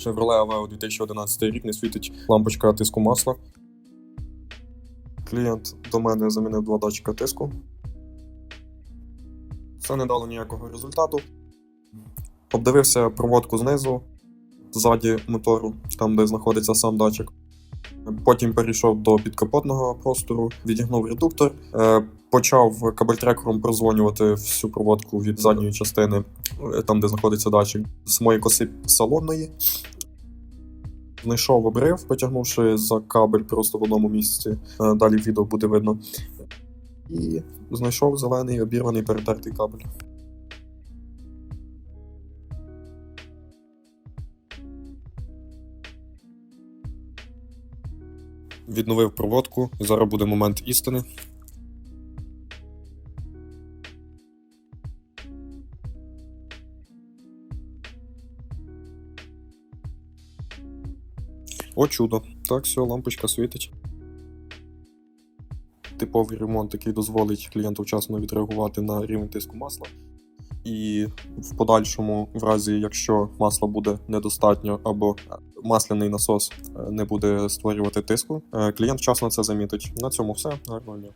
Chevrolet Aveo 2011 рік не світить лампочка тиску масла. Клієнт до мене замінив два датчика тиску. Це не дало ніякого результату. Обдивився проводку знизу, ззаді мотору, там де знаходиться сам датчик. Потім перейшов до підкапотного простору, відігнув редуктор, е, почав кабельтрекером прозвонювати всю проводку від задньої частини, е, там де знаходиться датчик, з самої коси салонної. Знайшов обрив, потягнувши за кабель просто в одному місці. Е, Далі відео буде видно. І знайшов зелений обірваний перетертий кабель. Відновив проводку. Зараз буде момент істини. О, чудо. Так, все, лампочка світить. Типовий ремонт, який дозволить клієнту вчасно відреагувати на рівень тиску масла. І в подальшому, в разі, якщо масла буде недостатньо або масляний насос е, не буде створювати тиску, е, клієнт вчасно це замітить. На цьому все. Дня.